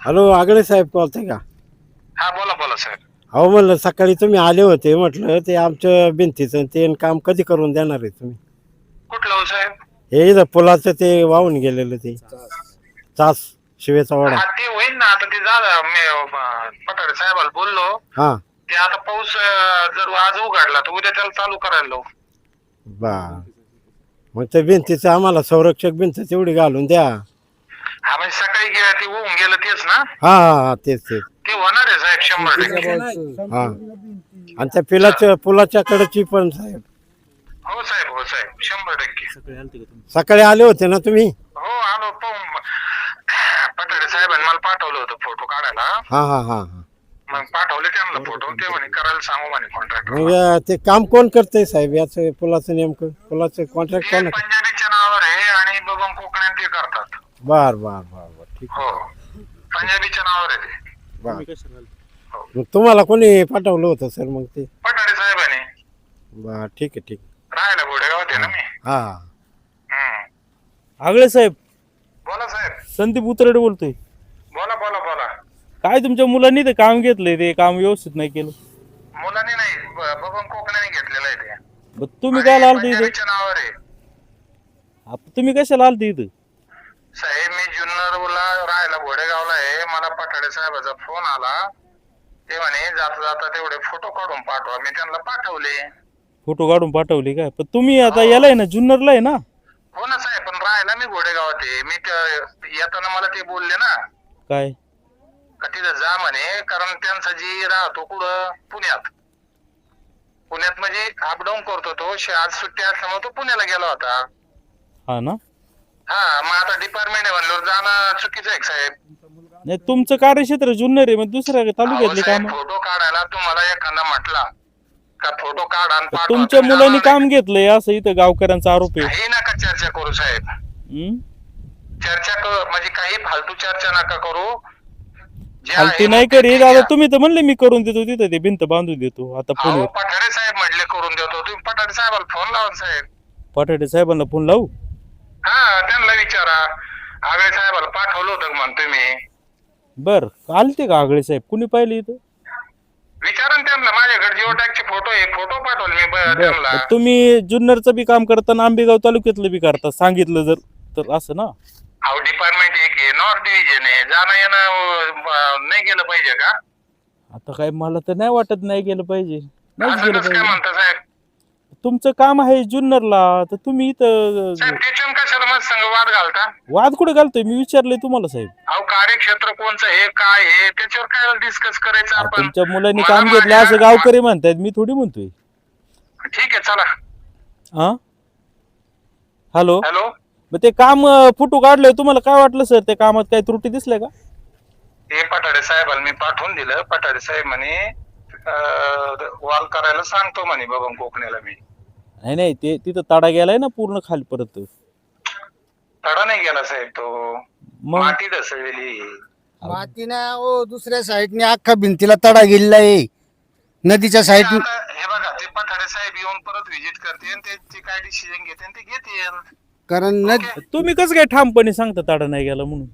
Hello आगळे साहेब बोलताय का? हा बोला बोला साहेब. अहो म्हणलं सकाळी तुम्ही आले होते म्हटलं ते आमच्या भिंतीचं ते काम कधी करून देणार आहे तुम्ही? कुठलं हो साहेब? हे इथं पुलाचं ते वाहून गेलेलं ते. चास शिवेचा वाडा हा ते होईल ना आता ते झालं. मी अं, साहेबाला बोललो. हा. ते आता पाऊस अं, जर आज उघडला तर उद्या त्याला चालू करायला लावू. बा. मग त्या भिंतीचं आम्हाला संरक्षक भिंत तेवढी घालून द्या. हा म्हणजे सकाळी गे- ते होऊन गेलं तेच ना? हा हा हा तेच तेच. ते होणार आहे साहेब शंभर टक्के. हा. आणि त्या पिलाच्या पुलाच्या कडची पण साहेब. हो साहेब हो साहेब शंभर टक्के. सकाळी आले होते ना तुम्ही? हो आलो पाहून. पठाडे साहेबांनी मला पाठवलं होतं फोटो काढायला. हा हा हा हा. मग पाठवले त्यांना फोटो ते म्हणे करायला सांगू म्हणे कॉन्ट्रॅक्टर मग अं, ते काम कोण करतंय साहेब? याचं पुलाचं नेमकं? पुलाचं कॉन्ट्रॅक्ट ते कोण पंजाबीच्या नावावर आहे आणि बघून कोकणात ते करतात. बर बर बर बर. ठीक हो. पंजाबीच्या नावावर आहे ते. बर. मग तुम्हाला कोणी पाठवलं होतं सर मग ते? पठाडे साहेबांनी. बर ठीक आहे ठीक आहे. राहायला गोडेगावात आहे ना मी. हा. हम्म. आगळे साहेब बोला साहेब. संदीप उतरडे बोलतोय. बोला बोला बोला काय तुमच्या मुलांनी ते काम घेतलंय ते? काम व्यवस्थित नाही केलं. मुलांनी नाही ब- बबन कोकणाने घेतलेलं आहे ते. तुम्ही काय आलते इथं? पंजाबीच्या नावावर आहे. आप- तुम्ही कशाला आलते इथं? साहेब मी जुन्नरला राहायला घोडेगावला आहे. मला पठाडे साहेबाचा फोन आला. ते म्हणे जाता जाता तेवढे फोटो काढून पाठवा. मी त्यांना पाठवले. फोटो काढून पाठवले काय? पण तुम्ही आता याला आहे ना जुन्नरला आहे ना? हो ना साहेब पण राहायला मी घोडेगावात आहे. मी त्या- येताना मला ते बोलले ना. काय? का तिथं जा म्हणे कारण त्यांचा जी राहतो कुठं? पुण्यात. पुण्यात म्हणजे अपडाऊन करतो तो. श- आज सुट्टी असल्यामुळे तो पुण्याला गेला होता. हा ना? हा मग आता डिपार्टमेंट आहे म्हणल्यावर जाणं चुकीचं आहे का साहेब. नाही तुमचं कार्यक्षेत्र जुन्नर आहे मग दुसऱ्या तालुक्यातले काम फोटो काढायला तुम्हाला एखादा म्हटला का फोटो काढ आणि पाठवा. तुमच्या तुम्ही मुलांनी जाणार काम घेतलंय असं इथं गावकऱ्यांचा आरोप आहे. काही नका चर्चा करू साहेब. हं? चर्चा कर म्हणजे काही फालतू चर्चा नका करू. फालतू आहे नाही घ्या. आता तुम्ही तर म्हणले मी करून देतो तिथं ते भिंत बांधून देतो. आता फोन पठाडे साहेब म्हटले करून देतो. तुम्ही पठाडे साहेबाला फोन लावा ना साहेब. पठाडे साहेबांना फोन लावू? हा त्यांना विचारा. आगळे साहेबाला पाठवलं होतं म्हणतोय मी बर आलते का आगळे साहेब? कुणी पाहिले इथं? विचारा ना त्यांना. माझ्याकडे जिओ टॅगचे फोटो आहे. फोटो पाठवले मी ब- त्यांना. तुम्ही जुन्नरचं बी काम करताना आंबेगाव तालुक्यातलं बी करता. सांगितलं जर तर असं ना? अहो डिपार्टमेंट एक आहे. नॉर्थ डिव्हिजन आहे. जाणं येणं नाही गेलं पाहिजे का? आता काय मला तर नाही वाटत नाही गेलं पाहिजे. नाहीच असं गेलं कसं काय पाहिजे. म्हणता साहेब? तुमचं काम आहे जुन्नरला तर तुम्ही इथं साहेब त्याच्यानं कशाला संघ वाद घालता? वाद कुठे घालतोय? मी विचारलंय तुम्हाला साहेब. अहो कार्यक्षेत्र कोणचं हे काय हे त्याच्यावर काय डिस्कस करायचं आपण? तुमच्या मुलांनी मला काम घेतलं माझ्या- असं गावकरी म्हणतायत मी थोडी म्हणतोय. ठीक आहे चला. हा हॅलो? हॅलो? मग ते काम फोटो काढले तुम्हाला काय वाटलं सर त्या कामात काही त्रुटी दिसल्या का? हे पठाडे साहेबाला मी पाठवून दिलं. पठाडे साहेब म्हणे वॉल करायला सांगतो म्हणे बाबा कोकणीला मी. नाही नाही ते तिथं तडा गेलाय ना पूर्ण खाली परत. तडा नाही गेला साहेब तो. मग? माती ढसळलेली मातीनं ओ दुसऱ्या साईडने अख्खा भिंतीला तडा गेलेला आहे नदीच्या साईड आता हे बघा ते पठाडे साहेब येऊन परत व्हिजिट करते आणि ते ते काय डिसिजन घेते ते घेते कारण तुम्ही कसं काय ठामपणे सांगता तडा नाही गेला म्हणून?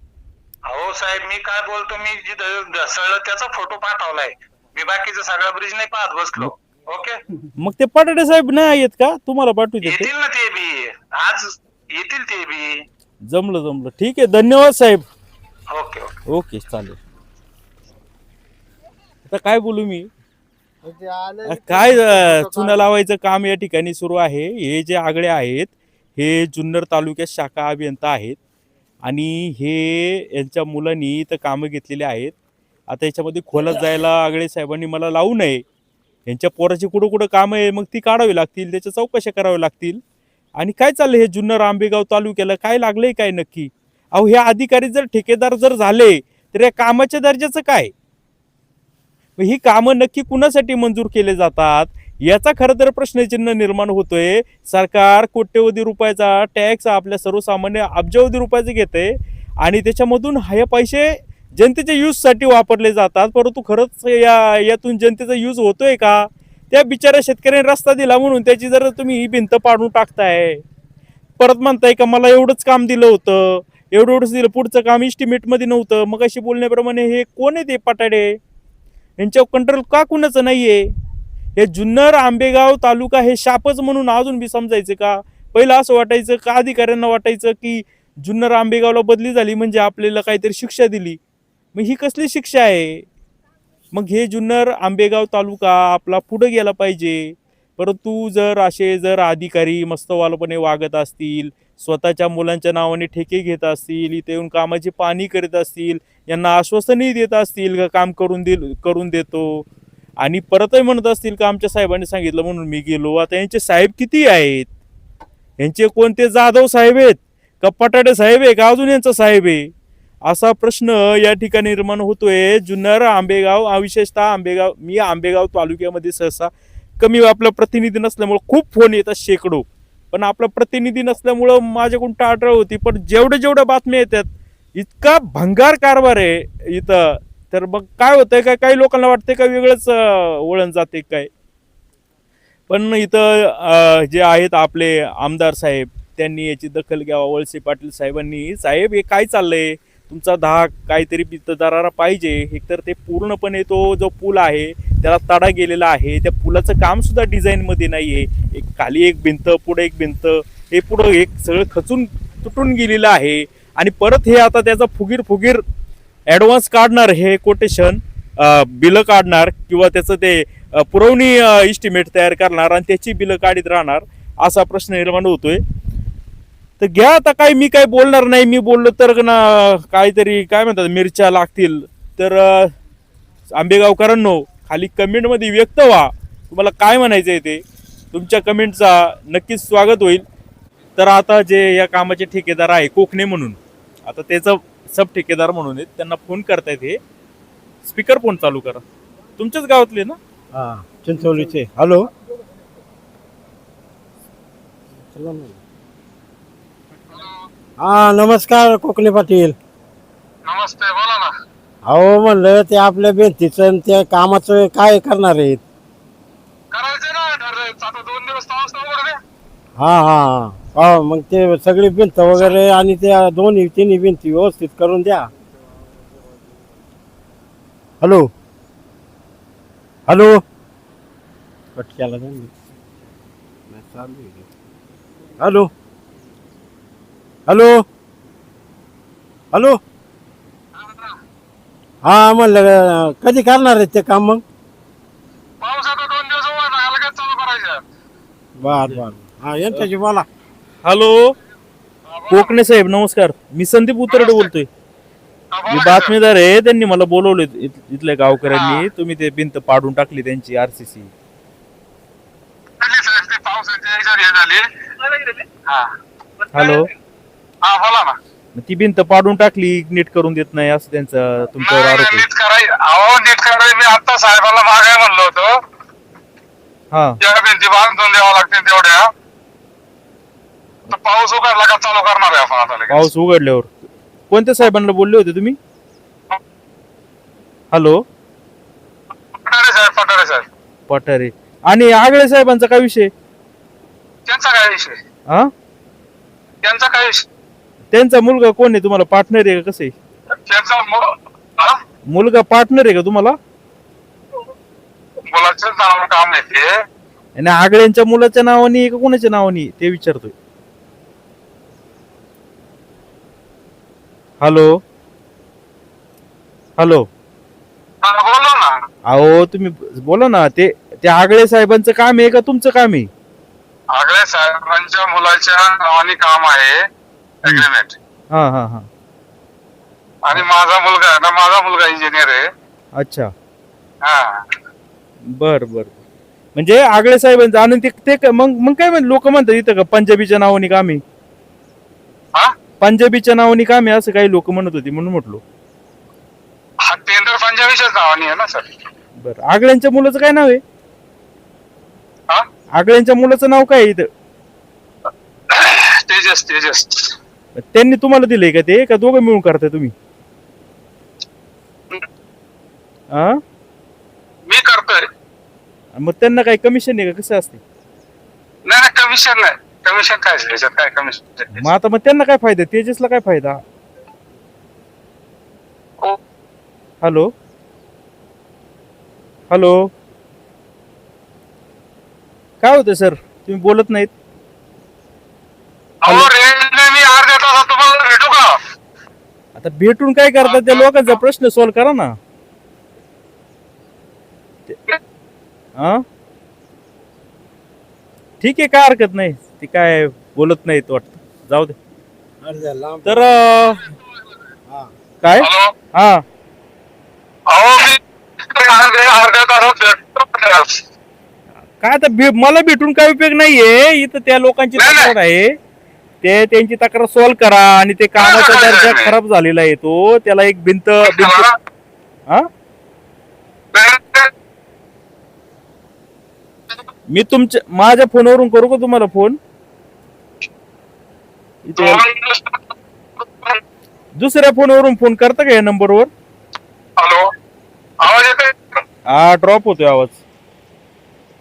हो साहेब मी काय बोलतो मी जिथं ढसळलं त्याचा फोटो पाठवलाय. मी बाकीचं सगळं ब्रिज नाही पाहत बसलो. ओके मग ते पटाडे साहेब नाही येत का? तुम्हाला पाठवू येतील ना ते बी. आज येतील ते बी. जमलं जमलं. ठीक आहे. धन्यवाद साहेब. ओके ओके ओके चालेल. आता काय बोलू मी? आलं काय अं, चुना लावायचं काम या ठिकाणी सुरू आहे. हे जे आगळे आहेत हे जुन्नर तालुक्यात शाखा अभियंता आहेत. आणि हे यांच्या मुलांनी इथं कामं घेतलेली आहेत. आता याच्यामध्ये खोलात जायला आगळे साहेबांनी मला लावू नये. यांच्या पोराची कुठं कुठं कामं आहे मग ती काढावी लागतील त्याच्या चौकशा कराव्या लागतील. आणि काय चाललं हे जुन्नर आंबेगाव तालुक्याला? काय लागलंय काय नक्की? अहो हे अधिकारी जर ठेकेदार जर झाले तर या कामाच्या दर्जाचं काय? ही कामं नक्की कुणासाठी मंजूर केले जातात? याचा खरं तर प्रश्नचिन्ह निर्माण होतोय. सरकार कोट्यवधी रुपयाचा टॅक्स आपल्या सर्वसामान्य अब्जावधी रुपयाचे घेते आणि त्याच्यामधून हे पैसे जनतेच्या यूजसाठी वापरले जातात. परंतु खरंच या यातून जनतेचा यूज होतोय का? त्या बिचाऱ्या शेतकऱ्याने रस्ता दिला म्हणून त्याची जर तुम्ही ही भिंत पाडून टाकताय परत म्हणताय का मला एवढंच काम दिलं होतं एवढं एवढंच दिलं पुढचं काम इस्टिमेटमध्ये मध्ये नव्हतं. मग अशी बोलण्याप्रमाणे हे कोण आहे ते पटाडे? यांच्यावर कंट्रोल का कुणाचं नाहीये? हे जुन्नर आंबेगाव तालुका हे शापच म्हणून अजून बी समजायचं का? पहिलं असं वाटायचं का अधिकाऱ्यांना वाटायचं की जुन्नर आंबेगावला बदली झाली म्हणजे आपल्याला काहीतरी शिक्षा दिली. मग ही कसली शिक्षा आहे? मग हे जुन्नर आंबेगाव तालुका आपला पुढे गेला पाहिजे. परंतु जर असे जर अधिकारी मस्तवालपणे वागत असतील स्वतःच्या मुलांच्या नावाने ठेके घेत असतील इथे येऊन कामाची पाणी करीत असतील यांना आश्वासनही देत असतील का काम करून दिल करून देतो? आणि परतही म्हणत असतील का आमच्या साहेबांनी सांगितलं म्हणून मी गेलो. आता यांचे साहेब किती आहेत? यांचे कोणते जाधव साहेब आहेत? का पटाडे साहेब आहे? का अजून यांचा साहेब आहे? असा प्रश्न या ठिकाणी निर्माण होतोय. जुन्नर आंबेगाव विशेषतः आंबेगाव मी आंबेगाव तालुक्यामध्ये सहसा कमी आपला प्रतिनिधी नसल्यामुळं खूप फोन येतात शेकडो. पण आपला प्रतिनिधी नसल्यामुळं माझ्याकडून टाळटाळ होती. पण जेवढ्या जेवढ्या बातम्या येतात इतका भंगार कारभार आहे इथं. तर मग काय होतंय? काय काही लोकांना वाटतंय का वेगळंच वळण जाते काय? पण इथं जे आहेत आपले आमदार साहेब त्यांनी याची दखल घ्यावा. वळसे पाटील साहेबांनी साहेब हे काय चाललंय? तुमचा दहा काहीतरी भिंत दरारा पाहिजे एकतर ते पूर्णपणे तो जो पूल आहे त्याला तडा गेलेला आहे. त्या पुलाचं काम सुद्धा डिझाईनमध्ये नाही आहे एक खाली एक भिंत पुढे एक भिंत. हे पुढं एक सगळं खचून तुटून गेलेलं आहे. आणि परत हे आता त्याचा फुगीर फुगीर ॲडव्हान्स काढणार हे कोटेशन बिलं काढणार किंवा त्याचं ते पुरवणी इस्टिमेट तयार करणार आणि त्याची बिलं काढीत राहणार असा प्रश्न निर्माण होतोय. तर घ्या आता काय मी काय बोलणार नाही मी बोललो तर ना काहीतरी काय म्हणतात मिरच्या लागतील. तर आंबेगावकरांनो खाली कमेंटमध्ये व्यक्त व्हा. तुम्हाला काय म्हणायचं आहे ते? तुमच्या कमेंटचा नक्कीच स्वागत होईल. तर आता जे या कामाचे ठेकेदार आहे कोकणे म्हणून. आता त्याचं सब ठेकेदार म्हणून आहेत त्यांना फोन करतायत हे. स्पीकर फोन चालू करा. तुमच्याच गावातले ना? हा चिंचवलीचे. हॅलो? हा नमस्कार कोकणे पाटील. नमस्ते बोला ना. अहो म्हणलं ते आपल्या भिंतीचं आणि त्या कामाचं काय करणार आहेत? करायचं ना ठरलं आता दोन दिवस पाऊस वगैरे हा हा हा. हा मग ते सगळी भिंत वगैरे आणि त्या दोन्ही तिन्ही भिंती व्यवस्थित करून द्या. हॅलो? हॅलो? कट केला. हॅलो? हॅलो? हॅलो? हा म्हणलं कधी करणार आहेत ते काम मग? पाऊस आता दोन दिवस बर बर. हा यांच्याशी बोला. हॅलो? कोकणे साहेब नमस्कार. मी संदीप उतरडे बोलतोय. हा, मी बातमीदार आहे त्यांनी मला बोलवले इथल्या गावकऱ्यांनी. तुम्ही ते भिंत पाडून टाकली त्यांची आरसीसी हॅलो? ती भिंत पाडून टाकली नीट करून देत नाही असं त्यांचा तुमच्यावर आरोप नीट कराय अहो नीट कराय मी आता साहेबाला मागाय म्हणलो होतो. हा. भिंती बांधून द्यावं लागतील तेवढ्या. पाऊस उघडला का चालू करणार आहे आपण आता लगेच. पाऊस उघडल्यावर. कोणत्या साहेबांना बोलले होते तुम्ही? हॅलो? पठारे साहेब पठारे साहेब. पठारे. आणि आगळे साहेबांचा काय विषय? त्यांचा काय विषय? हा त्यांचा काय विषय? त्यांचा मुलगा कोण आहे? तुम्हाला पार्टनर आहे का? कसं आहे? त्यांचा मु- हा? मुलगा पार्टनर आहे का तुम्हाला? मुलाचं नाव काम आहे ते. आणि आगळ्यांच्या मुलाच्या नावाने आहे का कोणाच्या नावाने ते विचारतोय. हॅलो. हॅलो. हा, बोलो ना. अहो तुम्ही बोला ना ते ते आगळे साहेबांचं काम आहे का तुमचं काम आहे? आगळे साहेबांच्या मुलाच्या नावाने काम आहे. अग्रीमेंट हा हा हा. आणि माझा मुलगा आहे ना माझा मुलगा इंजिनियर आहे. अच्छा. हा. बर बर. म्हणजे आगळे साहेबांचं आणि ते ते क- मग मग काय म्हणते लोक म्हणतात इथं का पंजाबीच्या नावाने काम आहे? पंजाबीच्या नावाने काम आहे असं काही लोक म्हणत होती म्हणून म्हटलो. हा टेंडर पंजाबीच्याच नावाने आहे ना सर? बर आगळ्यांच्या मुलाचं काय नाव आहे? हा? आगळ्यांच्या मुलाचं नाव काय आहे इथं? तेजस तेजस. त्यांनी तुम्हाला दिलंय का ते? का दोघं मिळून करताय तुम्ही? हा मी करतोय. मग त्यांना काही कमिशन आहे का? कसं असते नाही नाही कमिशन नाही. कमिशन काय याच्यात काय कमिशन मग आता मग त्यांना काय फायदा? तेजसला काय फायदा? हॅलो? हॅलो? काय होतं सर? तुम्ही बोलत नाहीत. अहो रेंजने मी अर्ध्या तासात तुम्हाला भेटू का? आता भेटून काय करता त्या लोकांचा प्रश्न सॉल्व्ह करा ना. ते- हा ठीक आहे काय हरकत नाही. ती काय बोलत नाहीत वाटत. जाऊ दे. तर अं, हा. काय? हॅलो? हा. अहो मी अर्ध्या अर्ध्या तासात भेटतो काय आता भे- मला भेटून काय उपयोग नाहीये? इथं त्या लोकांची नाही. तक्रार आहे. ते त्यांची तक्रार सॉल्व्ह करा आणि ते कामाचा नाही, नाही, दर्जा नाही. खराब झालेला आहे तो. त्याला एक भिंत भिंत हा? मी तुमच्या माझ्या फोनवरून करू का तुम्हाला फोन? इथे दुसऱ्या फोनवरून फोन करता का या नंबरवर? हॅलो. आवाज येतोय? हा ड्रॉप होतोय आवाज.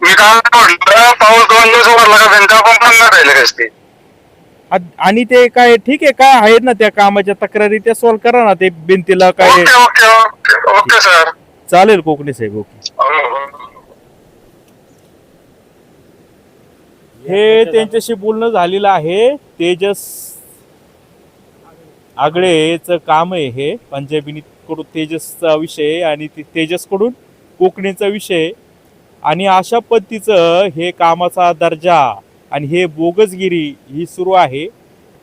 मी काय म्हटलं पाऊस दोन दिवस उघडला का भिंत पण पण नाही राहिले कसते आ- आणि ते काय ठीक आहे काय आहेत ना त्या कामाच्या तक्रारी त्या सॉल्व्ह करा ना ते भिंतीला काय okay okay okay okay sir. चालेल कोकणी साहेब ओके. हे. हे त्यांच्याशी बोलणं झालेलं आहे. तेजस आगळेच काम आहे हे. पंजाबीनी कडून तेजसचा विषय आणि ते तेजसकडून कोकणीचा विषय. आणि अशा पद्धतीचं हे कामाचा दर्जा आणि हे बोगसगिरी ही सुरू आहे.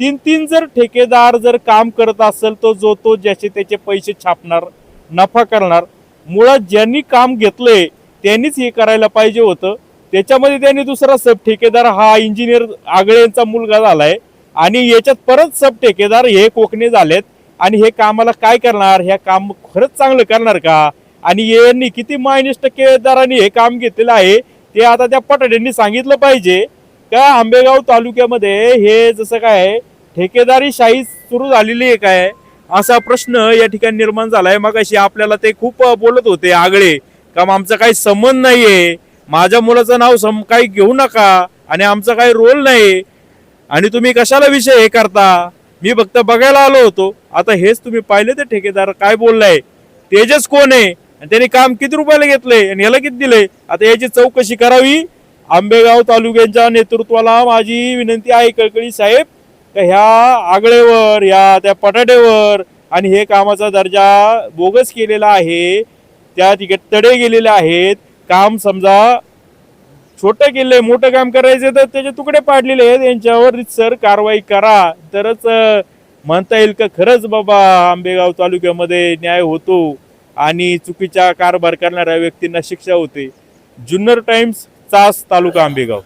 तीन तीन जर ठेकेदार जर काम करत असेल तर जो तो ज्याचे त्याचे पैसे छापणार नफा करणार. मुळात ज्यांनी काम घेतलंय त्यांनीच हे करायला पाहिजे होतं. त्याच्यामध्ये त्यांनी दुसरा सब ठेकेदार हा इंजिनियर आगळे यांचा मुलगा झालाय. आणि याच्यात परत सब ठेकेदार हे कोकणे झालेत. आणि हे कामाला काय करणार? ह्या काम खरंच चांगलं करणार का? आणि यांनी किती मायनस टक्केदारांनी हे काम घेतलेलं आहे ते आता त्या पटाड्यांनी सांगितलं पाहिजे. का आंबेगाव तालुक्यामध्ये हे जसं काय ठेकेदारी शाही सुरू झालेली आहे काय? असा प्रश्न या ठिकाणी निर्माण झालाय. मग अशी आपल्याला ते खूप बोलत होते आगळे. का मग आमचा काही संबंध नाहीये. माझ्या मुलाचं नाव सम काही घेऊ नका आणि आमचा काही रोल नाही. आणि तुम्ही कशाला विषय हे करता? मी फक्त बघायला आलो होतो. आता हेच तुम्ही पाहिले ते ठेकेदार काय बोललाय? तेजस कोण आहे? आणि त्यांनी काम किती रुपयाला घेतलंय आणि याला किती दिलंय आता याची चौकशी करावी. आंबेगाव तालुक्यांच्या नेतृत्वाला माझी विनंती आहे कळकळी साहेब का ह्या आगळेवर या त्या पटाट्यावर आणि हे कामाचा दर्जा बोगस केलेला आहे त्या तिकडे तडे गेलेले आहेत काम समजा छोटं केलंय मोठं काम करायचं तर त्याचे तुकडे पाडलेले आहेत. यांच्यावर सर कारवाई करा. तरच म्हणता येईल का खरंच बाबा आंबेगाव तालुक्यामध्ये न्याय होतो आणि चुकीचा कारभार करणाऱ्या व्यक्तींना शिक्षा होते. जुन्नर टाइम्स चास तालुका आंबेगाव.